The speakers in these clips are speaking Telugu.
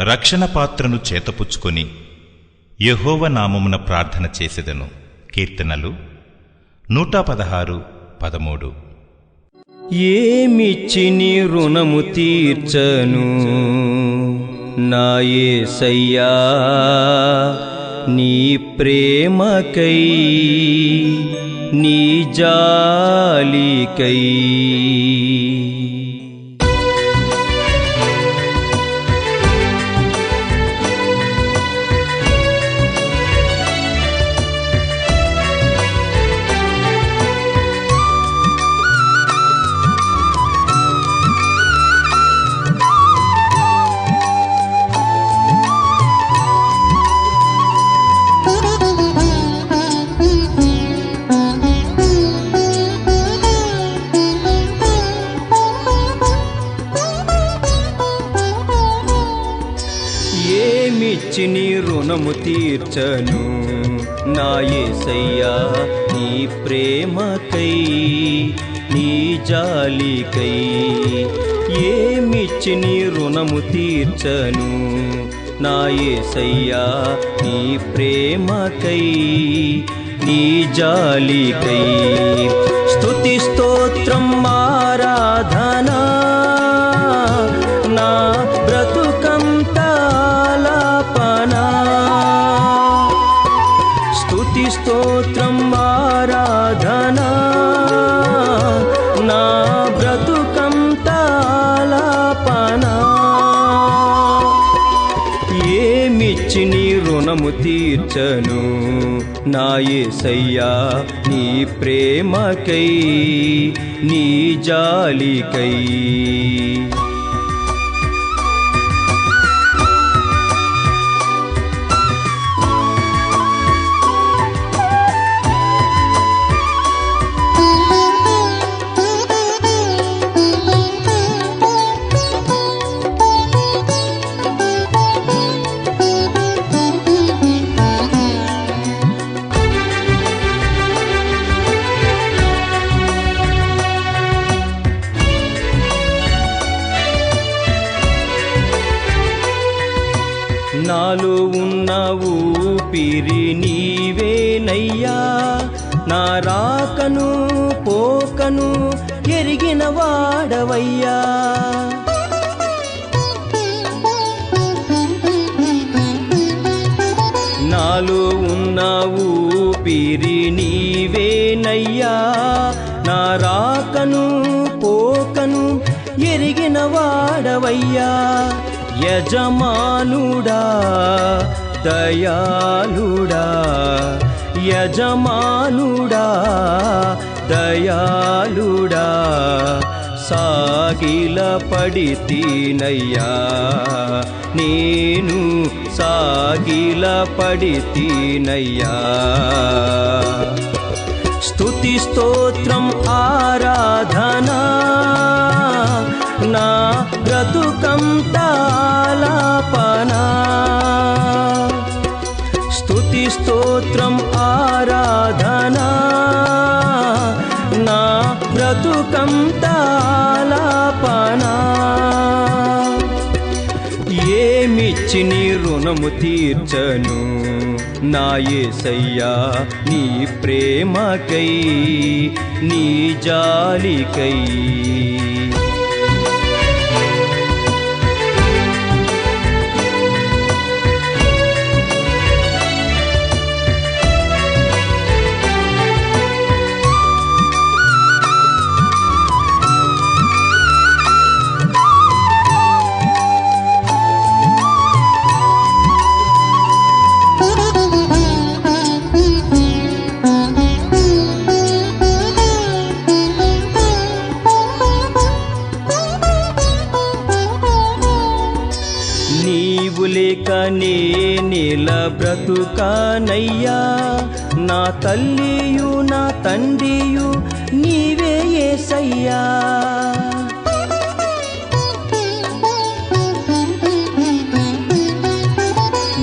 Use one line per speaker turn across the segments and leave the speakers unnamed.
రక్షణ పాత్రను చేతపుచ్చుకొని యహోవ నామమున ప్రార్థన చేసెదను. కీర్తనలు నూట పదహారు పదమూడు.
ఏమిచ్చి నీ రుణము తీర్చను? నా నీ ప్రేమకై నీ జాలికై. తీర్చి నీ రుణము తీర్చను. నా యేసయ్యా నీ ప్రేమకై నీ జాలికై ఏమిచ్చి నీ రుణము తీర్చను. నా యేసయ్యా నీ ప్రేమకై నీ జాలికై. స్తుతి స్తోత్రం ఆరాధన తీర్చను నా యేసయ్యా నీ ప్రేమకై నీ జాలికై. వాడవయ్యా. నాలో ఉన్నావు పిరి నీవేనయ్యా. నా రాకను పోకను ఎరిగిన వాడవయ్యా. యజమానుడా దయాళుడా. యజమానుడా దయాళుడా సాగిల పడితీనయ్యా. నేను సాగిల పడితీనయ్యా. స్తుతి స్తోత్రం ఆరాధనా బ్రతుకం తాలాపనా ఏమిచ్చి నీ రుణము తీర్చను? నా యేసయ్యా నీ ప్రేమకై నీ జాలికై. బ్రతుకానయ్యా. నా తల్లియు నా తండ్రియు నీవే ఏసయ్యా.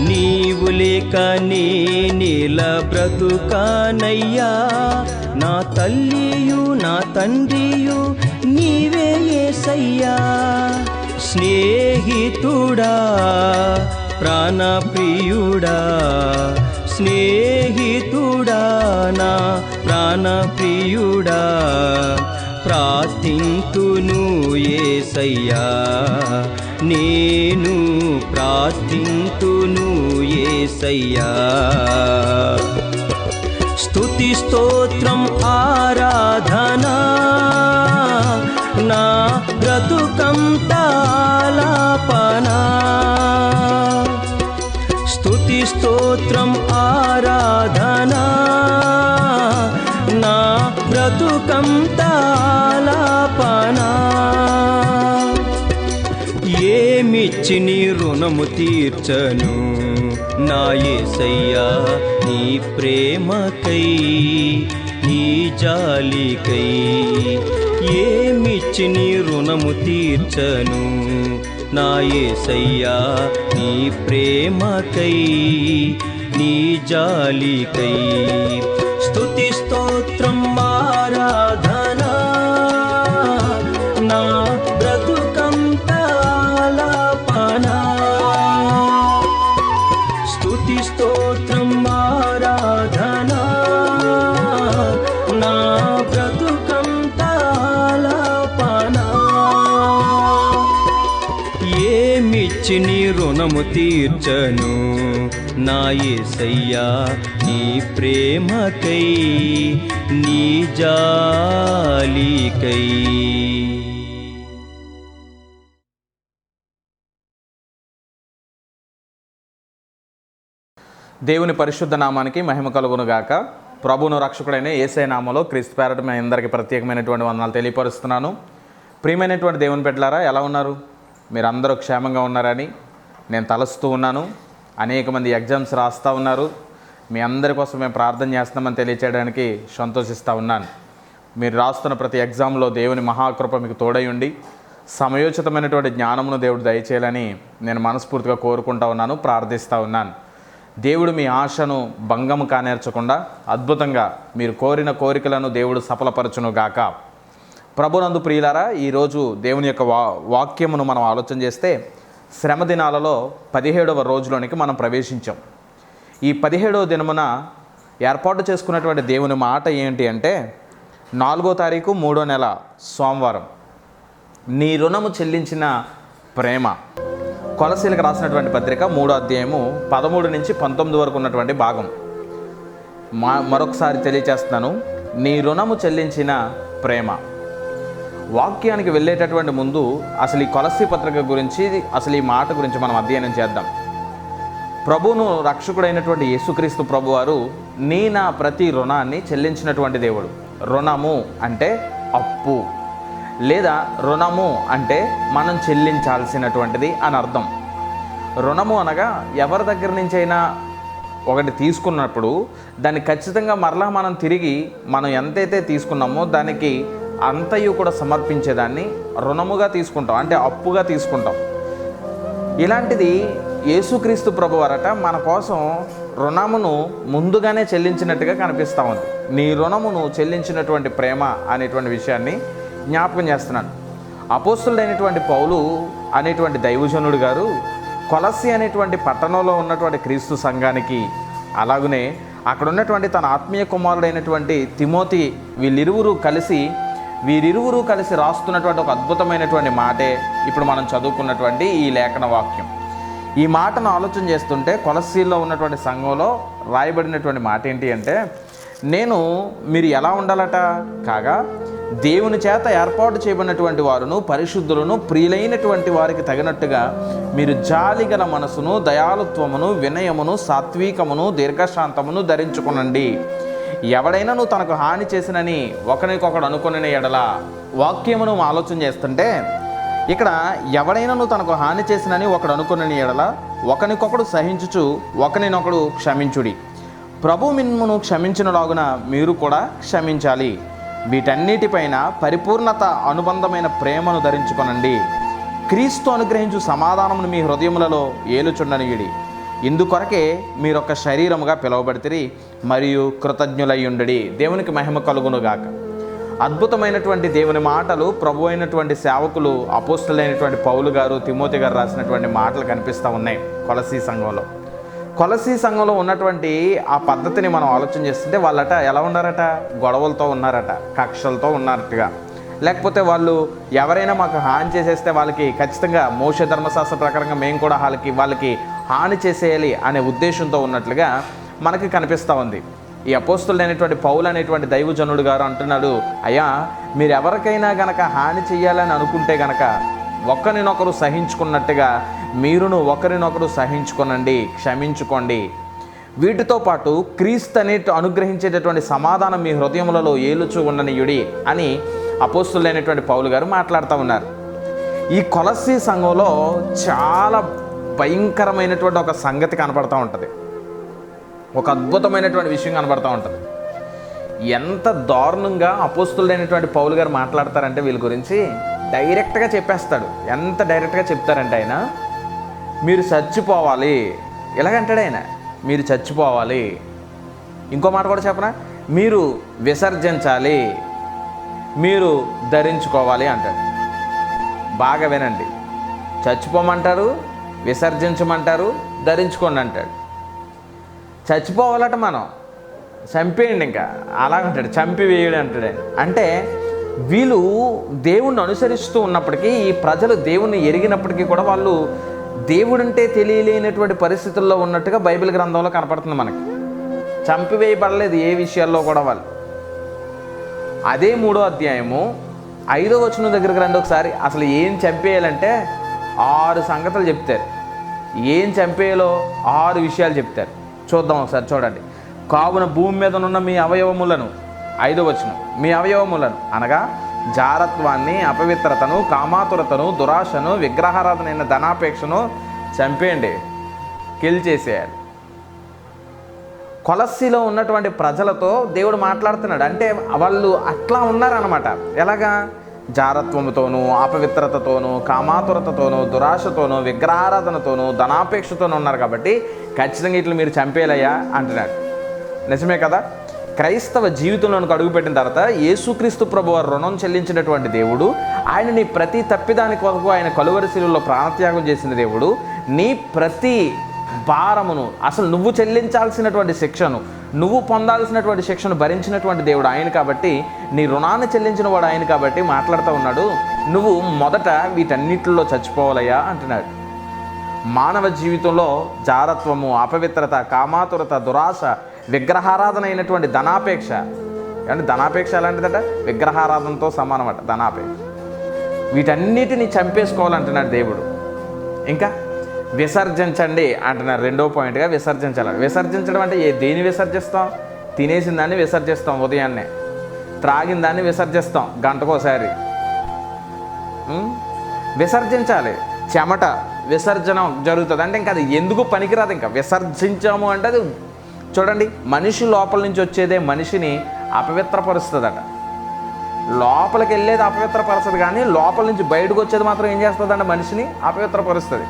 నీవు లేక నీల బ్రతుకానయ్యా. నా తల్లియు నా తండ్రియు నీవే ఏసయ్యా. స్నేహితుడా ప్రాణప్రియుడా స్నేహితుడా నా ప్రాణప్రియుడా ప్రార్థింతును ఏసయ్యా. నేను ప్రార్థింతును ఏసయ్యా. స్తుతి స్తోత్రం ఆరాధనా నా బ్రతుకంతా స్తోత్రం ఆరాధనా. నా బ్రతుకంతాలాపనా ఏమిచ్చి నీ రుణము తీర్చను? నా ఏసయ్యా నీ ప్రేమకై నీ జాలికై. ఏమిచ్చి నీ రుణము తీర్చను? నా ఏసయ్యా నీ ప్రేమకై నీ జాలికై. ఏమిచ్చి నీ రుణము తీర్చను. నా నీ ప్రేమకై నీ జాలికై.
దేవుని పరిశుద్ధ నామానికి మహిమ కలుగును గాక. ప్రభువును రక్షకుడైన ఏసై నామలో క్రీస్తు పేరట మీ అందరికీ ప్రత్యేకమైనటువంటి వందనాలు తెలియపరుస్తున్నాను. ప్రియమైనటువంటి దేవుని బిడ్డలారా ఎలా ఉన్నారు? మీరు అందరూ క్షేమంగా ఉన్నారని నేను తలస్తూ ఉన్నాను. అనేక మంది ఎగ్జామ్స్ రాస్తూ ఉన్నారు. మీ అందరి కోసం మేము ప్రార్థన చేస్తున్నామని తెలియచేయడానికి సంతోషిస్తూ ఉన్నాను. మీరు రాస్తున్న ప్రతి ఎగ్జామ్లో దేవుని మహాకృప మీకు తోడై ఉండి సమయోచితమైనటువంటి జ్ఞానమును దేవుడు దయచేయాలని నేను మనస్ఫూర్తిగా కోరుకుంటా ఉన్నాను ప్రార్థిస్తూ ఉన్నాను. దేవుడు మీ ఆశను భంగము కానేర్చకుండా అద్భుతంగా మీరు కోరిన కోరికలను దేవుడు సఫలపరచును గాక ప్రభునందు ప్రియులారా ఈరోజు దేవుని యొక్క వా వాక్యమును మనం ఆలోచన చేస్తే శ్రమ దినాలలో పదిహేడవ రోజులోనికి మనం ప్రవేశించాం. ఈ పదిహేడవ దినమున ఏర్పాటు చేసుకున్నటువంటి దేవుని మాట ఏంటి అంటే నాలుగో తారీఖు మూడో నెల సోమవారం. నీ రుణము చెల్లించిన ప్రేమ. కొలసీలకు రాసినటువంటి పత్రిక మూడో అధ్యాయము పదమూడు నుంచి పంతొమ్మిది వరకు ఉన్నటువంటి భాగం. మా మరొకసారి తెలియచేస్తున్నాను. నీ రుణము చెల్లించిన ప్రేమ. వాక్యానికి వెళ్ళేటటువంటి ముందు అసలు ఈ కొలసి పత్రిక గురించి అసలు ఈ మాట గురించి మనం అధ్యయనం చేద్దాం. ప్రభును రక్షకుడైనటువంటి యేసుక్రీస్తు ప్రభువారు నీ నా ప్రతి రుణాన్ని చెల్లించినటువంటి దేవుడు. రుణము అంటే అప్పు. లేదా రుణము అంటే మనం చెల్లించాల్సినటువంటిది అని అర్థం. రుణము అనగా ఎవరి దగ్గర నుంచైనా ఒకటి తీసుకున్నప్పుడు దాన్ని ఖచ్చితంగా మరలా మనం తిరిగి మనం ఎంతైతే తీసుకున్నామో దానికి అంతయు కూడా సమర్పించేదాన్ని రుణముగా తీసుకుంటాం అంటే అప్పుగా తీసుకుంటాం. ఇలాంటిది యేసుక్రీస్తు ప్రభు వారట మన కోసం రుణమును ముందుగానే చెల్లించినట్టుగా కనిపిస్తూ ఉంది. నీ రుణమును చెల్లించినటువంటి ప్రేమ అనేటువంటి విషయాన్ని జ్ఞాపకం చేస్తున్నాను. అపోస్తులైనటువంటి పౌలు అనేటువంటి దైవజనుడు గారు కొలసి అనేటువంటి పట్టణంలో ఉన్నటువంటి క్రీస్తు సంఘానికి అలాగనే అక్కడ ఉన్నటువంటి తన ఆత్మీయ కుమారుడైనటువంటి తిమోతి వీళ్ళిరువురు కలిసి వీరిరువురు కలిసి రాస్తున్నటువంటి ఒక అద్భుతమైనటువంటి మాటే ఇప్పుడు మనం చదువుకున్నటువంటి ఈ లేఖన వాక్యం. ఈ మాటను ఆలోచన చేస్తుంటే కొలసీల్లో ఉన్నటువంటి సంఘంలో రాయబడినటువంటి మాట ఏంటి అంటే నేను మీరు ఎలా ఉండాలట? కాగా దేవుని చేత ఏర్పాటు చేయబడినటువంటి వారును పరిశుద్ధులను ప్రియులైనటువంటి వారికి తగినట్టుగా మీరు జాలిగల మనసును దయాలుత్వమును వినయమును సాత్వికమును దీర్ఘశాంతమును ధరించుకునండి. ఎవడైనాను తనకు హాని చేసినని ఒకరికొకడు అనుకుని ఎడల వాక్యమును ఆలోచన చేస్తుంటే ఇక్కడ ఎవడైనాను తనకు హాని చేసినని ఒకడు అనుకుని ఎడల ఒకనికొకడు సహించుచు ఒకనినొకడు క్షమించుడి. ప్రభు మిమ్మును క్షమించినలాగున మీరు కూడా క్షమించాలి. వీటన్నిటిపైన పరిపూర్ణత అనుబంధమైన ప్రేమను ధరించుకొనండి. క్రీస్తు అనుగ్రహించు సమాధానమును మీ హృదయములలో ఏలుచుండనియుడి. ఇందుకొరకే మీరొక శరీరముగా పిలువబడితే మరియు కృతజ్ఞులయ్యుండడి. దేవునికి మహిమ కలుగునుగాక. అద్భుతమైనటువంటి దేవుని మాటలు ప్రభు అయినటువంటి సేవకులు అపోస్తులైనటువంటి పౌలు గారు తిమోతి గారు రాసినటువంటి మాటలు కనిపిస్తూ ఉన్నాయి కొలసీ సంఘంలో. కొలసీ సంఘంలో ఉన్నటువంటి ఆ పద్ధతిని మనం ఆలోచన చేస్తుంటే వాళ్ళట ఎలా ఉన్నారట? గొడవలతో ఉన్నారట కక్షలతో ఉన్నారట్టుగా. లేకపోతే వాళ్ళు ఎవరైనా మాకు హాని చేసేస్తే వాళ్ళకి ఖచ్చితంగా మోష ధర్మశాస్త్ర ప్రకారంగా మేము కూడా వాళ్ళకి వాళ్ళకి హాని చేసేయాలి అనే ఉద్దేశంతో ఉన్నట్లుగా మనకి కనిపిస్తూ ఉంది. ఈ అపోస్తులైనటువంటి పౌలు అనేటువంటి దైవజనుడు గారు అంటున్నాడు అయ్యా మీరు ఎవరికైనా గనక హాని చేయాలని అనుకుంటే గనక ఒకరినొకరు సహించుకున్నట్టుగా మీరును ఒకరినొకరు సహించుకొనండి క్షమించుకోండి. వీటితో పాటు క్రీస్తు అనే అనుగ్రహించేటటువంటి సమాధానం మీ హృదయములలో ఏలుచు ఉండనియుడి అని అపోస్తులైనటువంటి పౌలు గారు మాట్లాడుతూ ఉన్నారు. ఈ కొలసీ సంఘంలో చాలా భయంకరమైనటువంటి ఒక సంగతి కనపడుతూ ఉంటుంది. ఒక అద్భుతమైనటువంటి విషయం కనబడతా ఉంటుంది. ఎంత దారుణంగా అపోస్తులైనటువంటి పౌలు గారు మాట్లాడతారంటే వీళ్ళ గురించి డైరెక్ట్గా చెప్పేస్తాడు. ఎంత డైరెక్ట్గా చెప్తారంటే ఆయన మీరు చచ్చిపోవాలి. ఎలాగంటాడు ఆయన మీరు చచ్చిపోవాలి. ఇంకో మాట కూడా చెప్పనా మీరు విసర్జించాలి. మీరు ధరించుకోవాలి అంటాడు. బాగా వినండి. చచ్చిపోమంటారు విసర్జించమంటారు ధరించుకోండి అంటాడు. చచ్చిపోవాలట మనం. చంపేయండి ఇంకా. అలాగంటాడు చంపి అంటాడు. అంటే వీళ్ళు దేవుణ్ణి అనుసరిస్తూ ఉన్నప్పటికీ ఈ ప్రజలు దేవుణ్ణి ఎరిగినప్పటికీ కూడా వాళ్ళు దేవుడంటే తెలియలేనటువంటి పరిస్థితుల్లో ఉన్నట్టుగా బైబిల్ గ్రంథంలో కనపడుతుంది మనకి. చంపివేయబడలేదు ఏ విషయాల్లో కూడా వాళ్ళు. అదే మూడో అధ్యాయము ఐదో వచనం దగ్గరికి రండి ఒకసారి. అసలు ఏం చంపేయాలంటే ఆరు సంగతులు చెప్తారు. ఏం చంపేయాలో ఆరు విషయాలు చెప్తారు. చూద్దాం ఒకసారి చూడండి. కావున భూమి మీద ఉన్న మీ అవయవములను ఐదో వచనం మీ అవయవములను అనగా జారత్వాన్ని అపవిత్రతను కామాతురతను దురాశను విగ్రహారాధనైన ధనాపేక్షను చంపేయండి. కిల్ చేసేయాలి. ఉన్నటువంటి ప్రజలతో దేవుడు మాట్లాడుతున్నాడు. అంటే వాళ్ళు అట్లా ఉన్నారనమాట ఎలాగా? జారత్వముతోనూ అపవిత్రతతోనూ కామాతురతతోనూ దురాశతోనూ విగ్రహారాధనతోనూ ధనాపేక్షతోనూ ఉన్నారు కాబట్టి ఖచ్చితంగా ఇట్లా మీరు చంపేలయ్యా అంటున్నాడు. నిజమే కదా? క్రైస్తవ జీవితంలోనికి అడుగుపెట్టిన తర్వాత యేసుక్రీస్తు ప్రభు వారు రుణం చెల్లించినటువంటి దేవుడు ఆయన నీ ప్రతి తప్పిదాని కొరకు ఆయన కలువరిశీలలో ప్రాణత్యాగం చేసిన దేవుడు నీ ప్రతి భారమును అసలు నువ్వు చెల్లించాల్సినటువంటి శిక్షను నువ్వు పొందాల్సినటువంటి శిక్షను భరించినటువంటి దేవుడు ఆయన కాబట్టి నీ రుణాన్ని చెల్లించిన వాడు ఆయన కాబట్టి మాట్లాడుతూ ఉన్నాడు. నువ్వు మొదట వీటన్నిటిలో చచ్చిపోవాలయ్యా అంటున్నాడు. మానవ జీవితంలో జారత్వము అపవిత్రత కామాతురత దురాశ విగ్రహారాధన అయినటువంటి ధనాపేక్ష. అంటే ధనాపేక్ష ఎలాంటిదట? విగ్రహారాధనతో సమానమట ధనాపేక్ష. వీటన్నిటిని చంపేసుకోవాలంటున్నాడు దేవుడు. ఇంకా? విసర్జించండి అంటున్నారు. రెండో పాయింట్గా విసర్జించాలి. విసర్జించడం అంటే ఏ దేని విసర్జిస్తాం? తినేసిన దాన్ని విసర్జిస్తాం ఉదయాన్నే. త్రాగిన దాన్ని విసర్జిస్తాం గంటకోసారి. విసర్జించాలి. చెమట విసర్జన జరుగుతుంది. అంటే ఇంకా అది ఎందుకు పనికిరాదు ఇంకా? విసర్జించాము అంటే అది చూడండి మనిషి లోపల నుంచి వచ్చేదే మనిషిని అపవిత్రపరుస్తుందట. లోపలికి వెళ్ళేది అపవిత్రపరుస్తుంది కానీ లోపల నుంచి బయటకు వచ్చేది మాత్రం ఏం చేస్తుందంటే మనిషిని అపవిత్రపరుస్తుంది.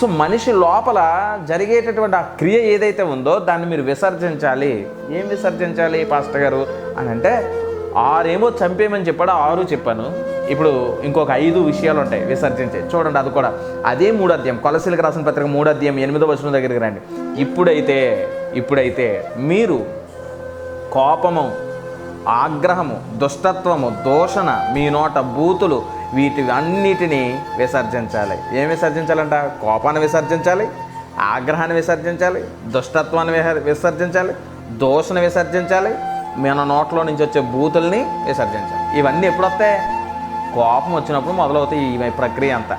సో మనిషి లోపల జరిగేటటువంటి ఆ క్రియ ఏదైతే ఉందో దాన్ని మీరు విసర్జించాలి. ఏం విసర్జించాలి పాస్టర్ గారు? అని అంటే ఆరేమో చంపేయమని చెప్పాడు ఆరు చెప్పాను. ఇప్పుడు ఇంకొక ఐదు విషయాలు ఉంటాయి విసర్జించే. చూడండి అది కూడా. అదే మూడు అధ్యాయం. కొలసీలకు రాసిన పత్రిక మూడు అధ్యాయం ఎనిమిదో వచనం దగ్గరికి రండి. ఇప్పుడైతే ఇప్పుడైతే మీరు కోపము ఆగ్రహము దుష్టత్వము దోషణ మీ నోట బూతులు వీటి అన్నిటినీ విసర్జించాలి. ఏం విసర్జించాలంట? కోపాన్ని విసర్జించాలి ఆగ్రహాన్ని విసర్జించాలి దుష్టత్వాన్ని విసర్జించాలి దోషను విసర్జించాలి మన నోట్లో నుంచి వచ్చే బూతుల్ని విసర్జించాలి. ఇవన్నీ ఎప్పుడు వస్తాయి కోపం వచ్చినప్పుడు మొదలవుతాయి ఈ ప్రక్రియ అంతా.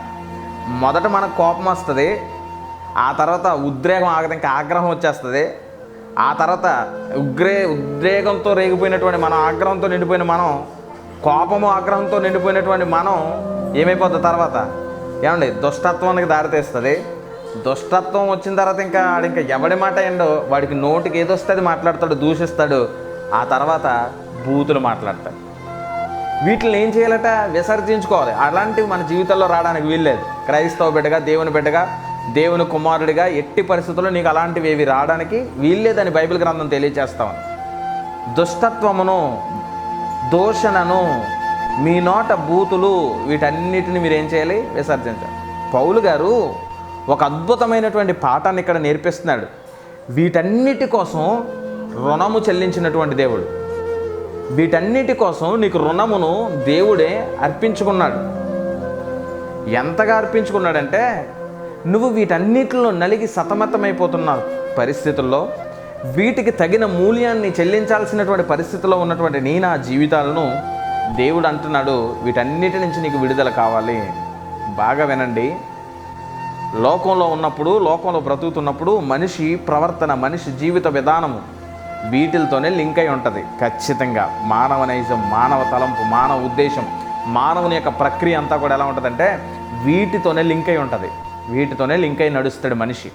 మొదట మనకు కోపం వస్తుంది ఆ తర్వాత ఉద్రేకం ఆగదు ఇంకా ఆగ్రహం వచ్చేస్తుంది. ఆ తర్వాత ఉగ్రే ఉద్రేకంతో రేగిపోయినటువంటి మన ఆగ్రహంతో నిండిపోయిన మనం కోపము ఆగ్రహంతో నిండిపోయినటువంటి మనం ఏమైపోద్ది తర్వాత? ఏమండి దుష్టత్వానికి దారితీస్తుంది దుష్టత్వం వచ్చిన తర్వాత ఇంకా ఆడు ఇంకా ఎవడి మాట ఏండో వాడికి నోటికి ఏదో వస్తుంది మాట్లాడతాడు దూషిస్తాడు. ఆ తర్వాత బూతులు మాట్లాడతాడు వీటిని ఏం చేయాలట? విసర్జించుకోవాలి. అలాంటివి మన జీవితంలో రావడానికి వీల్లేదు. క్రైస్తవ బిడ్డగా దేవుని బిడ్డగా దేవుని కుమారుడిగా ఎట్టి పరిస్థితుల్లో నీకు అలాంటివి ఏవి రావడానికి వీల్లేదని బైబిల్ గ్రంథం తెలియజేస్తామని దుష్టత్వమును దోషణను మీ నోట బూతులు వీటన్నిటిని మీరు ఏం చేయాలి? విసర్జించాలి. పౌలు గారు ఒక అద్భుతమైనటువంటి పాఠాన్ని ఇక్కడ నేర్పిస్తున్నాడు. వీటన్నిటి కోసం రుణము చెల్లించినటువంటి దేవుడు. వీటన్నిటి కోసం నీకు రుణమును దేవుడే అర్పించుకున్నాడు. ఎంతగా అర్పించుకున్నాడంటే నువ్వు వీటన్నిటిలో నలిగి సతమతమైపోతున్న పరిస్థితుల్లో వీటికి తగిన మూల్యాన్ని చెల్లించాల్సినటువంటి పరిస్థితిలో ఉన్నటువంటి నీ నా జీవితాలను దేవుడు అంటున్నాడు వీటన్నిటి నుంచి నీకు విడుదల కావాలి. బాగా వినండి. లోకంలో ఉన్నప్పుడు లోకంలో బ్రతుకుతున్నప్పుడు మనిషి ప్రవర్తన మనిషి జీవిత విధానము వీటితోనే లింక్ అయి ఉంటుంది. ఖచ్చితంగా. మానవ నైజం మానవ తలంపు మానవ ఉద్దేశం మానవుని యొక్క ప్రక్రియ అంతా కూడా ఎలా ఉంటుందంటే వీటితోనే లింక్ అయి ఉంటుంది. వీటితోనే లింక్ అయి నడుస్తాడు మనిషి.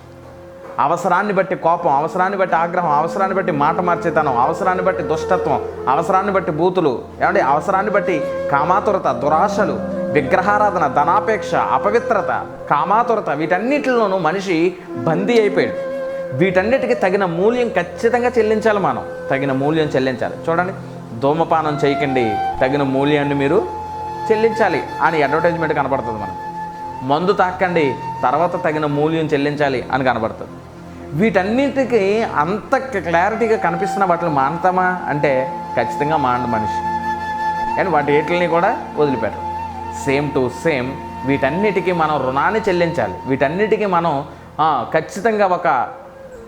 అవసరాన్ని బట్టి కోపం అవసరాన్ని బట్టి ఆగ్రహం అవసరాన్ని బట్టి మాట మార్చేతనం అవసరాన్ని బట్టి దుష్టత్వం అవసరాన్ని బట్టి బూతులు. ఏమంటే అవసరాన్ని బట్టి కామాతురత దురాశలు విగ్రహారాధన ధనాపేక్ష అపవిత్రత కామాతురత వీటన్నిటిలోనూ మనిషి బందీ అయిపోయాడు. వీటన్నిటికీ తగిన మూల్యం ఖచ్చితంగా చెల్లించాలి మనం. తగిన మూల్యం చెల్లించాలి. చూడండి ధూమపానం చేయకండి. తగిన మూల్యాన్ని మీరు చెల్లించాలి అని అడ్వర్టైజ్మెంట్ కనబడుతుంది మనం మందు తాకండి తర్వాత తగిన మూల్యం చెల్లించాలి అని కనబడుతుంది. వీటన్నిటికీ అంత క్లారిటీగా కనిపిస్తున్న వాటిని మానతామా? అంటే ఖచ్చితంగా మానడు మనిషి. అండ్ వాటి ఏటిని కూడా వదిలిపెట్టరు. సేమ్ టు సేమ్ వీటన్నిటికీ మనం రుణాన్ని చెల్లించాలి. వీటన్నిటికీ మనం ఖచ్చితంగా ఒక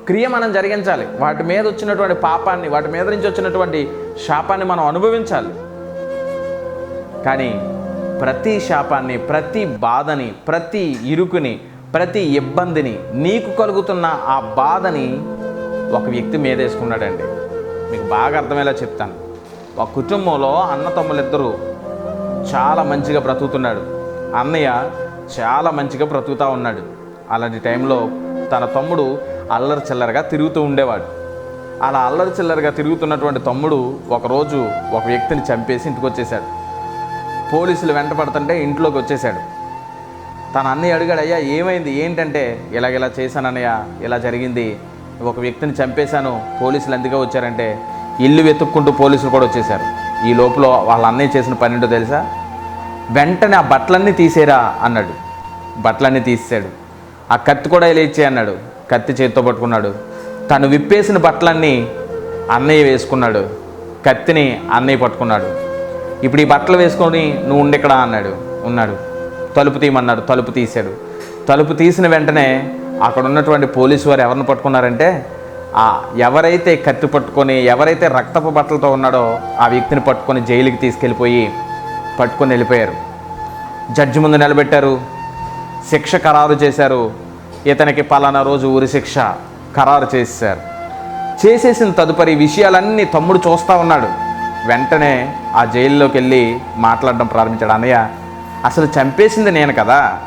క్రియ మనం జరిగించాలి. వాటి మీద వచ్చినటువంటి పాపాన్ని వాటి మీద నుంచి వచ్చినటువంటి శాపాన్ని మనం అనుభవించాలి. కానీ ప్రతి శాపాన్ని ప్రతి బాధని ప్రతి ఇరుకుని ప్రతి ఇబ్బందిని నీకు కలుగుతున్న ఆ బాధని ఒక వ్యక్తి మీదేసుకున్నాడండి మీకు బాగా అర్థమయ్యేలా చెప్తాను. ఒక కుటుంబంలో అన్న తమ్ములిద్దరూ చాలా మంచిగా బ్రతుకుతున్నాడు. అన్నయ్య చాలా మంచిగా బ్రతుకుతూ ఉన్నాడు. అలాంటి టైంలో తన తమ్ముడు అల్లరి చిల్లరగా తిరుగుతూ ఉండేవాడు. అలా అల్లరి చిల్లరగా తిరుగుతున్నటువంటి తమ్ముడు ఒకరోజు ఒక వ్యక్తిని చంపేసి ఇంటికి వచ్చేసాడు పోలీసులు వెంట పడుతుంటే ఇంట్లోకి వచ్చేసాడు తన అన్నయ్య అడిగాడు అయ్యా ఏమైంది? ఏంటంటే? ఇలాగ ఇలా చేశాను ఇలా జరిగింది? ఒక వ్యక్తిని చంపేశాను పోలీసులు ఎందుకు వచ్చారంటే ఇల్లు వెతుక్కుంటూ పోలీసులు కూడా వచ్చేసారు ఈ లోపల వాళ్ళ అన్నయ్య చేసిన పని ఏంటో తెలుసా? వెంటనే ఆ బట్టలన్నీ తీసేరా అన్నాడు. బట్టలన్నీ తీసాడు ఆ కత్తి కూడా ఇలా ఇచ్చే అన్నాడు. కత్తి చేతితో పట్టుకున్నాడు. తను విప్పేసిన బట్టలన్నీ అన్నయ్య వేసుకున్నాడు. కత్తిని అన్నయ్య పట్టుకున్నాడు. ఇప్పుడు ఈ బట్టలు వేసుకొని నువ్వు ఉండెక్కడా అన్నాడు. ఉన్నాడు. తలుపు తీయమన్నాడు తలుపు తీశాడు. తలుపు తీసిన వెంటనే అక్కడ ఉన్నటువంటి పోలీసు వారు ఎవరిని పట్టుకున్నారంటే ఆ ఎవరైతే కత్తి పట్టుకొని ఎవరైతే రక్తపు బట్టలతో ఉన్నాడో ఆ వ్యక్తిని పట్టుకొని జైలుకి తీసుకెళ్ళిపోయి పట్టుకొని వెళ్ళిపోయారు. జడ్జి ముందు నిలబెట్టారు శిక్ష ఖరారు చేశారు. ఇతనికి పలానా రోజు ఊరి శిక్ష ఖరారు చేశారు. చేసేసిన తదుపరి విషయాలన్నీ తమ్ముడు చూస్తూ ఉన్నాడు. వెంటనే ఆ జైల్లోకి వెళ్ళి మాట్లాడడం ప్రారంభించాడు. అన్నయ్య అసలు చంపేసింది నేను కదా.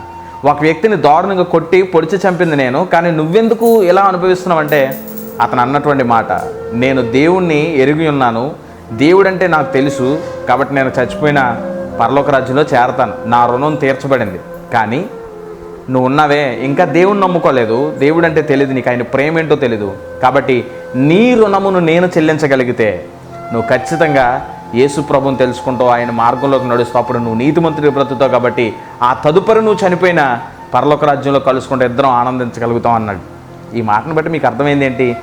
ఒక వ్యక్తిని దారుణంగా కొట్టి పొడిచి చంపింది నేను కానీ నువ్వెందుకు ఎలా అనుభవిస్తున్నావంటే? అతను అన్నటువంటి మాట నేను దేవుణ్ణి ఎరిగి ఉన్నాను. దేవుడంటే నాకు తెలుసు కాబట్టి నేను చచ్చిపోయిన పరలోక రాజ్యంలో చేరతాను. నా రుణం తీర్చబడింది. కానీ నువ్వు ఉన్నావే ఇంకా దేవుణ్ణి నమ్ముకోలేదు. దేవుడు అంటే తెలియదు నీకు ఆయన ప్రేమ ఏంటో తెలియదు కాబట్టి నీ రుణమును నేను చెల్లించగలిగితే నువ్వు ఖచ్చితంగా యేసు ప్రభుని తెలుసుకుంటావు ఆయన మార్గంలోకి నడుస్తూ అప్పుడు నువ్వు నీతిమంతుడి బ్రతుతో కాబట్టి ఆ తదుపరి నువ్వు చనిపోయిన పరలోక రాజ్యంలో కలుసుకుంటే ఇద్దరం ఆనందించగలుగుతాం అన్నాడు. ఈ మాటను బట్టి మీకు అర్థమైంది ఏంటి?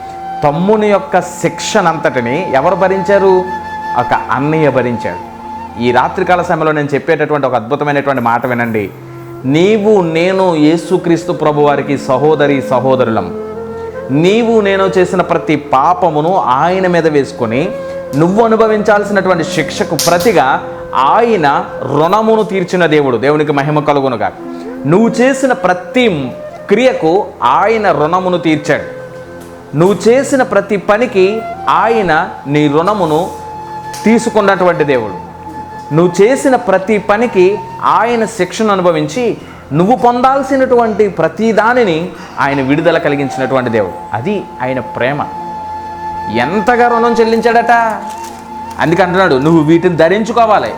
తమ్ముని యొక్క శిక్షనంతటిని ఎవరు భరించారు? ఒక అన్నయ్య భరించాడు. ఈ రాత్రికాల సమయంలో నేను చెప్పేటటువంటి ఒక అద్భుతమైనటువంటి మాట వినండి. నీవు నేను యేసుక్రీస్తు ప్రభు వారికి సహోదరి సహోదరులం. నీవు నేను చేసిన ప్రతి పాపమును ఆయన మీద వేసుకొని నువ్వు అనుభవించాల్సినటువంటి శిక్షకు ప్రతిగా ఆయన రుణమును తీర్చిన దేవుడు దేవునికి మహిమ కలుగునుగా నువ్వు చేసిన ప్రతి క్రియకు ఆయన రుణమును తీర్చాడు. నువ్వు చేసిన ప్రతి పనికి ఆయన నీ రుణమును తీసుకున్నటువంటి దేవుడు. నువ్వు చేసిన ప్రతి పనికి ఆయన శిక్షను అనుభవించి నువ్వు పొందాల్సినటువంటి ప్రతి దానిని ఆయన విడుదల కలిగించినటువంటి దేవుడు. అది ఆయన ప్రేమ. ఎంతగా రుణం చెల్లించాడట? అందుకే అంటున్నాడు నువ్వు వీటిని ధరించుకోవాలి.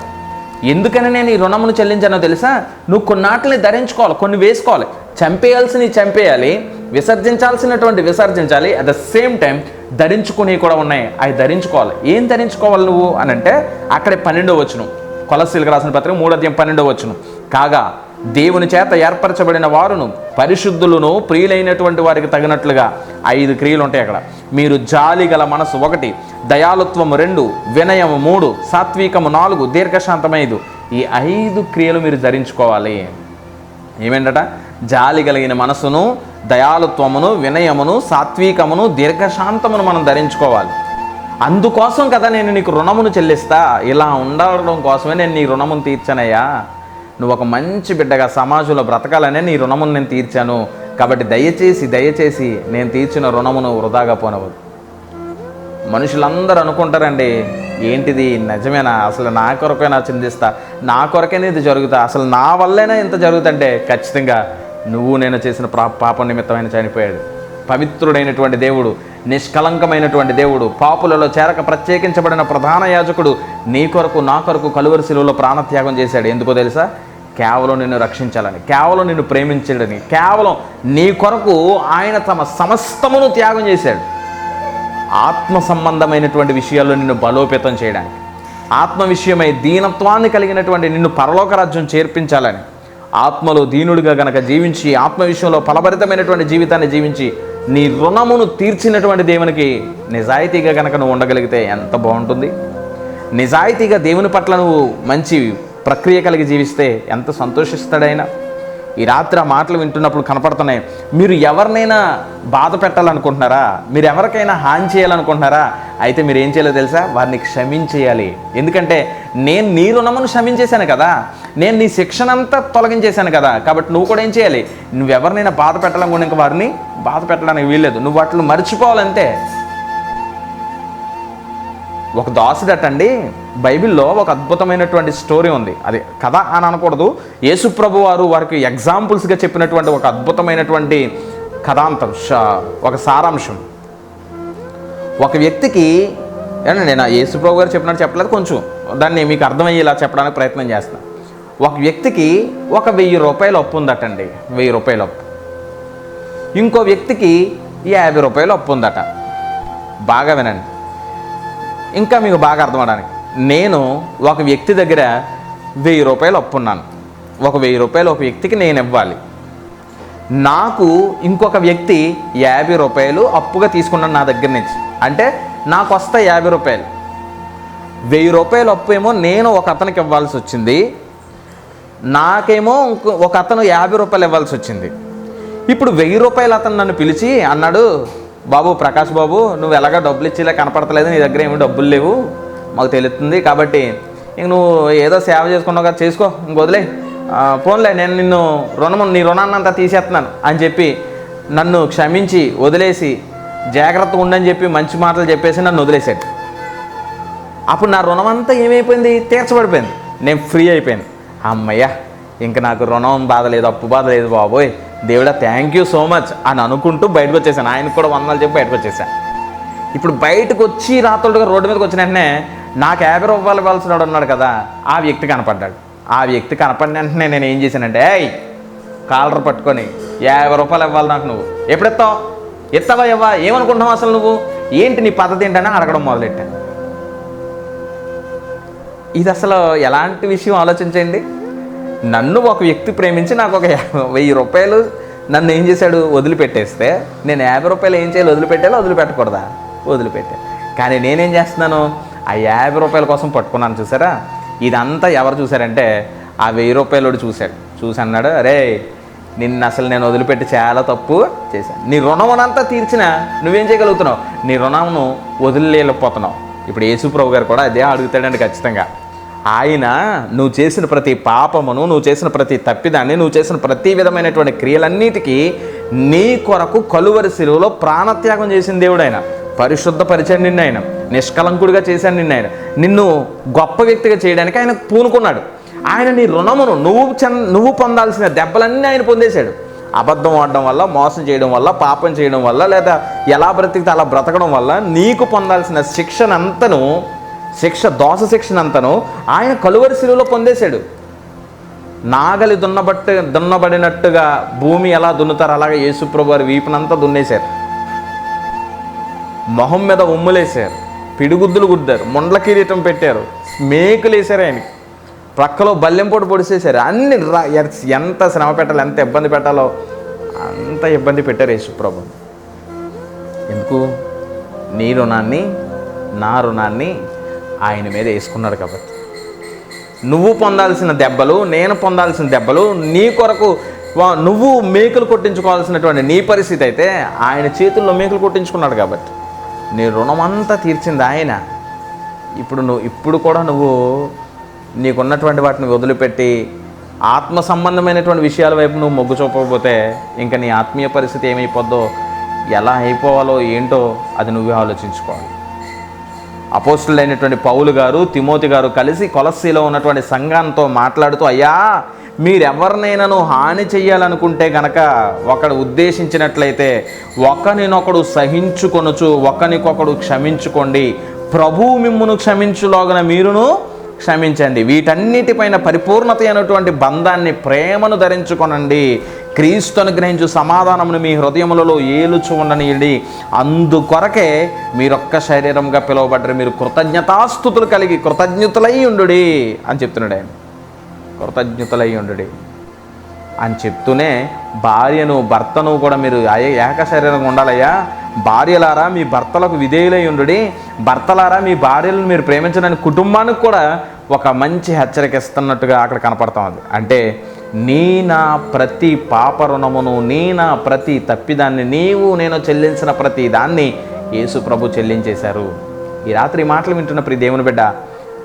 ఎందుకని నేను ఈ రుణమును చెల్లించానో తెలుసా? నువ్వు కొన్నాటిని ధరించుకోవాలి కొన్ని వేసుకోవాలి. చంపేయాల్సినవి చంపేయాలి విసర్జించాల్సినటువంటి విసర్జించాలి. అట్ ద సేమ్ టైం ధరించుకుని కూడా ఉన్నాయి. అవి ధరించుకోవాలి. ఏం ధరించుకోవాలి నువ్వు? అని అంటే అక్కడే పన్నెండో వచ్చును కొలసీలకు రాసిన పత్రిక మూడో అధ్యాయం పన్నెండో వచ్చును కాగా దేవుని చేత ఏర్పరచబడిన వారును పరిశుద్ధులను ప్రియులైనటువంటి వారికి తగినట్లుగా ఐదు క్రియలు ఉంటాయి అక్కడ. మీరు జాలి గల మనసు ఒకటి దయాలుత్వము రెండు వినయము మూడు సాత్వికము నాలుగు దీర్ఘశాంతం ఐదు ఈ ఐదు క్రియలు మీరు ధరించుకోవాలి. ఏమేంటట? జాలి కలిగిన మనసును దయాలుత్వమును వినయమును సాత్వికమును దీర్ఘశాంతమును మనం ధరించుకోవాలి. అందుకోసం కదా నేను నీకు రుణమును చెల్లిస్తా. ఇలా ఉండడం కోసమే నేను నీ రుణమును తీర్చనయ్యా. నువ్వు ఒక మంచి బిడ్డగా సమాజంలో బ్రతకాలనే నీ రుణమును నేను తీర్చాను. కాబట్టి దయచేసి దయచేసి నేను తీర్చిన రుణమును వృధాగా పోనవద్దు మనుషులందరూ అనుకుంటారండి ఏంటిది? నిజమేనా? అసలు నా కొరకైనా చిందిస్తా. నా కొరకైనా ఇది జరుగుతా. అసలు నా వల్లైనా ఇంత జరుగుతుంటే? ఖచ్చితంగా నువ్వు నేను చేసిన ప్రా పాపం నిమిత్తమైన చనిపోయాడు. పవిత్రుడైనటువంటి దేవుడు నిష్కలంకమైనటువంటి దేవుడు పాపులలో చేరక ప్రత్యేకించబడిన ప్రధాన యాజకుడు నీ కొరకు నా కొరకు కలువరి శిలువలో ప్రాణత్యాగం చేశాడు. ఎందుకో తెలుసా? కేవలం నిన్ను రక్షించాలని కేవలం నిన్ను ప్రేమించడని కేవలం నీ కొరకు ఆయన తమ సమస్తమును త్యాగం చేశాడు. ఆత్మ సంబంధమైనటువంటి విషయాల్లో నిన్ను బలోపేతం చేయడానికి ఆత్మ విషయమై దీనత్వాన్ని కలిగినటువంటి నిన్ను పరలోక రాజ్యం చేర్పించాలని ఆత్మలో దీనుడిగా గనక జీవించి ఆత్మ విషయంలో ఫలభరితమైనటువంటి జీవితాన్ని జీవించి నీ రుణమును తీర్చినటువంటి దేవునికి నిజాయితీగా గనక నువ్వు ఉండగలిగితే ఎంత బాగుంటుంది? నిజాయితీగా దేవుని పట్ల నువ్వు మంచి ప్రక్రియ కలిగి జీవిస్తే ఎంత సంతోషిస్తాడైనా. ఈ రాత్రి ఆ మాటలు వింటున్నప్పుడు కనపడుతున్నాయి. మీరు ఎవరినైనా బాధ పెట్టాలనుకుంటున్నారా? మీరు ఎవరికైనా హాని చేయాలనుకుంటున్నారా? అయితే మీరు ఏం చేయాలో తెలుసా? వారిని క్షమించేయాలి. ఎందుకంటే నేను నీ రుణమును క్షమించేశాను కదా. నేను నీ శిక్షణంతా తొలగించేశాను కదా. కాబట్టి నువ్వు కూడా ఏం చేయాలి? నువ్వు ఎవరినైనా బాధ కూడా ఇంకా వారిని బాధ పెట్టడానికి వీల్లేదు. నువ్వు వాటిని మర్చిపోవాలంతే. ఒక దాసుడటండి. బైబిల్లో ఒక అద్భుతమైనటువంటి స్టోరీ ఉంది. అది కథ అని అనకూడదు. యేసుప్రభు వారు వారికి ఎగ్జాంపుల్స్గా చెప్పినటువంటి ఒక అద్భుతమైనటువంటి కథాంతం ఒక సారాంశం. ఒక వ్యక్తికి ఏమండి నేను యేసుప్రభు గారు చెప్పినట్టు చెప్పలేదు కొంచెం దాన్ని మీకు అర్థమయ్యేలా చెప్పడానికి ప్రయత్నం చేస్తాను ఒక వ్యక్తికి ఒక వెయ్యి రూపాయలు అప్పు ఉందటండి. వెయ్యి రూపాయలు అప్పు. ఇంకో వ్యక్తికి యాభై రూపాయలు అప్పు ఉందట. బాగా వినండి. ఇంకా మీకు బాగా అర్థమవడానికి నేను ఒక వ్యక్తి దగ్గర వెయ్యి రూపాయలు అప్పున్నాను. ఒక వెయ్యి రూపాయలు ఒక వ్యక్తికి నేను ఇవ్వాలి. నాకు ఇంకొక వ్యక్తి యాభై రూపాయలు అప్పుగా తీసుకున్నాను నా దగ్గర నుంచి. అంటే నాకు వస్తాయి యాభై రూపాయలు. వెయ్యి రూపాయలు అప్పు ఏమో నేను ఒక అతనికి ఇవ్వాల్సి వచ్చింది. నాకేమో ఇంకో- ఒక అతను యాభై రూపాయలు ఇవ్వాల్సి వచ్చింది. ఇప్పుడు వెయ్యి రూపాయలు అతను నన్ను పిలిచి అన్నాడు బాబు ప్రకాష్ బాబు నువ్వు ఎలాగ డబ్బులు ఇచ్చేలా కనపడతలేదు నీ దగ్గర ఏమి డబ్బులు లేవు. మాకు తెలుస్తుంది కాబట్టి ఇంక నువ్వు ఏదో సేవ చేసుకున్నావు కదా చేసుకో ఇంక వదిలే. పోన్లే నేను నిన్ను రుణము నీ రుణాన్ని అంతా తీసేస్తున్నాను అని చెప్పి నన్ను క్షమించి వదిలేసి జాగ్రత్తగా ఉండని చెప్పి మంచి మాటలు చెప్పేసి నన్ను వదిలేశాడు. అప్పుడు నా రుణం అంతా ఏమైపోయింది? తీర్చబడిపోయింది. నేను ఫ్రీ అయిపోయాను. అమ్మయ్యా ఇంక నాకు రుణం బాధ లేదు అప్పు బాధ లేదు బాబోయ్. దేవుడా థ్యాంక్ యూ సో మచ్ అని అనుకుంటూ బయటకు వచ్చేసాను. ఆయనకు కూడా వందలు చెప్పి బయటకు వచ్చేసాను. ఇప్పుడు బయటకు వచ్చి రాత్రుడుగా రోడ్డు మీదకి వచ్చిన వెంటనే నాకు యాభై రూపాయలు ఇవ్వాల్సినవాడు ఉన్నాడు కదా ఆ వ్యక్తి కనపడ్డాడు. ఆ వ్యక్తి కనపడిన వెంటనే నేను ఏం చేశానంటే ఏయ్ కాలర్ పట్టుకొని యాభై రూపాయలు ఇవ్వాలి నాకు నువ్వు. ఎప్పుడు ఎత్తావు ఎత్తావా ఇవ్వా? ఏమనుకుంటున్నావు అసలు నువ్వు? ఏంటి నీ పద్ధతి ఏంటని అడగడం మొదలెట్టాను. ఇది అసలు ఎలాంటి విషయం ఆలోచించండి. నన్ను ఒక వ్యక్తి ప్రేమించి నాకు ఒక వెయ్యి రూపాయలు నన్ను ఏం చేశాడు? వదిలిపెట్టేస్తే నేను యాభై రూపాయలు ఏం చేయాలి? వదిలిపెట్టాలో? వదిలిపెట్టకూడదా? వదిలిపెట్టాను. కానీ నేనేం చేస్తున్నాను? ఆ యాభై రూపాయల కోసం పట్టుకున్నాను చూసారా? ఇదంతా ఎవరు చూసారంటే ఆ వెయ్యి రూపాయలోడు చూశాడు. చూసి అన్నాడు అరే నిన్ను అసలు నేను వదిలిపెట్టి చాలా తప్పు చేశాను నీ రుణమునంతా తీర్చిన నువ్వేం చేయగలుగుతున్నావు? నీ రుణమును వదిలేకపోతున్నావు ఇప్పుడు యేసుప్రభు గారు కూడా అదే అడుగుతాడండి ఖచ్చితంగా. ఆయన నువ్వు చేసిన ప్రతి పాపమును నువ్వు చేసిన ప్రతి తప్పిదాన్ని నువ్వు చేసిన ప్రతి విధమైనటువంటి క్రియలన్నిటికీ నీ కొరకు కలువరి శిలువలో ప్రాణత్యాగం చేసిన దేవుడు ఆయన. పరిశుద్ధపరిచాడు నిన్ను ఆయన నిష్కలంకుడిగా చేశాడు నిన్ను ఆయన నిన్ను గొప్ప వ్యక్తిగా చేయడానికి ఆయన పూనుకున్నాడు. ఆయన నీ రుణమును నువ్వు చెన్ నువ్వు పొందాల్సిన దెబ్బలన్నీ ఆయన పొందేశాడు. అబద్ధం ఆడడం వల్ల మోసం చేయడం వల్ల పాపం చేయడం వల్ల లేదా ఎలా బ్రతికితే అలా బ్రతకడం వల్ల నీకు పొందాల్సిన శిక్షనంతను శిక్ష దోష శిక్షనంతను ఆయన కలువరి శిలువలో పొందేశాడు. నాగలి దున్నబట్టు దున్నబడినట్టుగా భూమి ఎలా దున్నుతారు అలాగే యేసుప్రభు వారి వీపునంతా దున్నేశారు. మొహం మీద ఉమ్ములేశారు పిడిగుద్దులు గుద్దారు ముండ్ల కిరీటం పెట్టారు మేకులు వేశారు ఆయన ప్రక్కలో బల్లెంపోటు పొడిసేశారు. అన్ని ఎంత శ్రమ పెట్టాలో ఎంత ఇబ్బంది పెట్టాలో అంత ఇబ్బంది పెట్టారు యేసుప్రభు. ఎందుకు? నీ రుణాన్ని నా రుణాన్ని ఆయన మీద వేసుకున్నాడు కాబట్టి. నువ్వు పొందాల్సిన దెబ్బలు నేను పొందాల్సిన దెబ్బలు నీ కొరకు వా- నువ్వు మేకులు కొట్టించుకోవాల్సినటువంటి నీ పరిస్థితి అయితే ఆయన చేతుల్లో మేకులు కొట్టించుకున్నాడు కాబట్టి. నీ రుణమంతా తీర్చింది ఆయన. ఇప్పుడు నువ్వు ఇప్పుడు కూడా నువ్వు నీకున్నటువంటి వాటిని వదిలిపెట్టి ఆత్మ సంబంధమైనటువంటి విషయాల వైపు నువ్వు మొగ్గు చూపకపోతే ఇంకా నీ ఆత్మీయ పరిస్థితి ఏమైపోద్దో ఎలా అయిపోవాలో ఏంటో అది నువ్వే ఆలోచించుకోవాలి. అపోస్టులైనటువంటి పౌలు గారు తిమోతి గారు కలిసి కొలస్సీలో ఉన్నటువంటి సంఘంతో మాట్లాడుతూ అయ్యా మీరెవరినైనాను హాని చేయాలనుకుంటే గనక ఒకడు ఉద్దేశించినట్లయితే ఒకరినొకడు సహించుకొనుచు ఒకరికొకడు క్షమించుకోండి. ప్రభువు మిమ్మును క్షమించులోగన మీరును క్షమించండి. వీటన్నిటిపైన పరిపూర్ణత అయినటువంటి బంధాన్ని ప్రేమను ధరించుకొనండి. క్రీస్తు అనుగ్రహించు సమాధానమును మీ హృదయములలో ఏలుచు ఉండనియండి. అందుకొరకే మీరొక్క శరీరంగా పిలువబడ్డారు. మీరు కృతజ్ఞతాస్థుతులు కలిగి కృతజ్ఞతలై ఉండు అని చెప్తున్నాడు ఆయన. కృతజ్ఞతలై ఉండు అని చెప్తూనే భార్యను భర్తను కూడా మీరు అయ్యే ఏక శరీరంగా ఉండాలయ్యా. భార్యలారా మీ భర్తలకు విధేయులై ఉండు భర్తలారా మీ భార్యలను మీరు ప్రేమించడానికి కుటుంబానికి కూడా ఒక మంచి హెచ్చరిక ఇస్తున్నట్టుగా అక్కడ కనపడుతుంది అంటే నీ నా ప్రతి పాప రుణమును నీ నా ప్రతి తప్పిదాన్ని నీవు నేను చెల్లించిన ప్రతి దాన్ని యేసు ప్రభు చెల్లించేశారు. ఈ రాత్రి మాటలు వింటున్న ప్రియ దేవుని బిడ్డ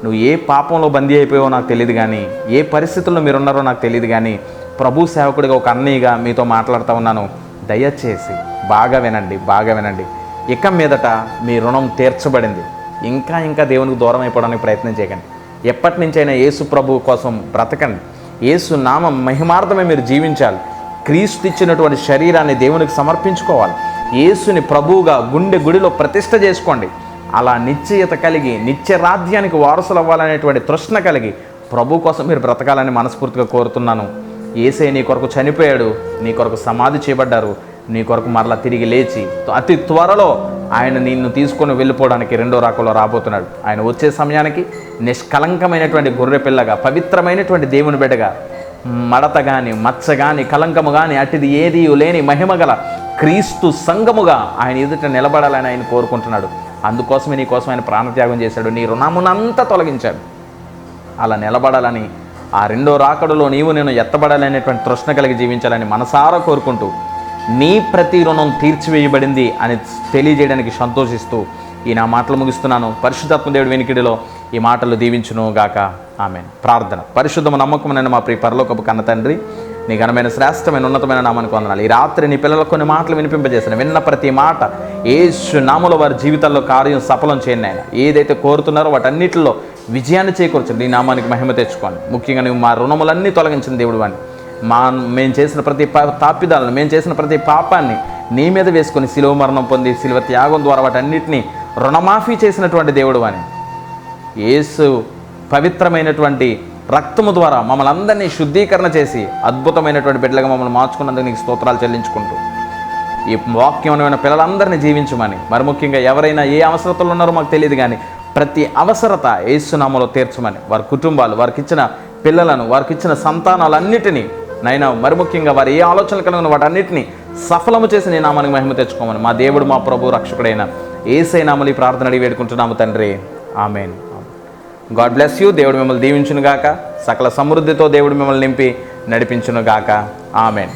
నువ్వు ఏ పాపంలో బందీ అయిపోయావో నాకు తెలియదు కానీ ఏ పరిస్థితుల్లో మీరున్నారో నాకు తెలియదు కానీ ప్రభు సేవకుడిగా ఒక అన్నయ్యగా మీతో మాట్లాడుతూ ఉన్నాను. దయచేసి బాగా వినండి బాగా వినండి. ఇక మీదట మీ రుణం తీర్చబడింది. ఇంకా ఇంకా దేవునికి దూరం అయిపోవడానికి ప్రయత్నం చేయకండి. ఎప్పటి నుంచైనా యేసు ప్రభు కోసం బ్రతకండి. యేసు నామం మహిమార్థమే మీరు జీవించాలి. క్రీస్తు ఇచ్చినటువంటి శరీరాన్ని దేవునికి సమర్పించుకోవాలి. యేసుని ప్రభువుగా గుండె గుడిలో ప్రతిష్ట చేసుకోండి. అలా నిశ్చయత కలిగి నిత్య రాజ్యానికి వారసులు అవ్వాలనేటువంటి తృష్ణ కలిగి ప్రభు కోసం మీరు బ్రతకాలని మనస్ఫూర్తిగా కోరుతున్నాను. ఏసే నీ కొరకు చనిపోయాడు నీ కొరకు సమాధి చేయబడ్డారు నీ కొరకు మరలా తిరిగి లేచి అతి త్వరలో ఆయన నిన్ను తీసుకొని వెళ్ళిపోవడానికి రెండో రాకలో రాబోతున్నాడు. ఆయన వచ్చే సమయానికి నిష్కలంకమైనటువంటి గొర్రె పిల్లగా పవిత్రమైనటువంటి దేవుని బిడ్డగా మడత కానీ మచ్చ కానీ కలంకము కానీ అటుది ఏది లేని మహిమ గల క్రీస్తు సంఘముగా ఆయన ఎదుట నిలబడాలని ఆయన కోరుకుంటున్నాడు. అందుకోసమే నీ కోసం ఆయన ప్రాణత్యాగం చేశాడు. నీ రుణమునంతా తొలగించాడు. అలా నిలబడాలని ఆ రెండో రాకడలో నీవు నేను ఎత్తబడాలనేటువంటి తృష్ణ కలిగి జీవించాలని మనసారా కోరుకుంటూ నీ ప్రతి రుణం తీర్చివేయబడింది అని తెలియజేయడానికి సంతోషిస్తూ ఈ నా మాటలు ముగిస్తున్నాను. పరిశుద్ధాత్మ దేవుడి వెనికిడిలో ఈ మాటలు దీవించును గాక. ఆమె ప్రార్థన. పరిశుద్ధము నమ్మకమైన మా ప్రియ పరలోకపు కన్న తండ్రి. నీ ఘనమైన శ్రేష్టమైన ఉన్నతమైన నామానికి వందనాలు. ఈ రాత్రి నీ పిల్లలకు కొన్ని మాటలు వినిపింపజేసిన విన్న ప్రతి మాట ఏసు నామల వారి జీవితాల్లో కార్యం సఫలం చేయండి ఆయన ఏదైతే కోరుతున్నారో వాటన్నిటిలో విజయాన్ని చేకూర్చండి. నీ నామానికి మహిమ తెచ్చుకోండి. ముఖ్యంగా నువ్వు మా రుణములన్నీ తొలగించిన దేవుడు అని మా మేము చేసిన ప్రతి పా- తాపిదాలను మేము చేసిన ప్రతి పాపాన్ని నీ మీద వేసుకొని శిలువ మరణం పొంది శిలువ త్యాగం ద్వారా వాటన్నిటిని రుణమాఫీ చేసినటువంటి దేవుడు అని. యేసు పవిత్రమైనటువంటి రక్తము ద్వారా మమ్మల్ని అందరినీ శుద్ధీకరణ చేసి అద్భుతమైనటువంటి బిడ్డలుగా మమ్మల్ని మార్చుకున్నందుకు నీకు స్తోత్రాలు చెల్లించుకుంటూ ఈ వాక్యమైన పిల్లలందరినీ జీవించమని. మరి ముఖ్యంగా ఎవరైనా ఏ అవసరతలు ఉన్నారో మాకు తెలియదు కానీ ప్రతి అవసరత ఏసునామలో తీర్చమని. వారి కుటుంబాలు వారికి ఇచ్చిన పిల్లలను వారికి ఇచ్చిన సంతానాలన్నిటినీ నైనా మరి ముఖ్యంగా వారి ఏ ఆలోచనలు కలిగిన వాటన్నిటిని సఫలము చేసి నీ నామానికి మహిమ తెచ్చుకోమని. మా దేవుడు మా ప్రభు రక్షకుడైన ఏసై ప్రార్థన అడిగి వేడుకుంటున్నాము తండ్రి. ఆమెన్. God bless you. దేవుడు మిమ్మల్ని దీవించునుగాక. సకల సమృద్ధితో దేవుడు మిమ్మల్ని నింపి నడిపించునుగాక. ఆమెన్.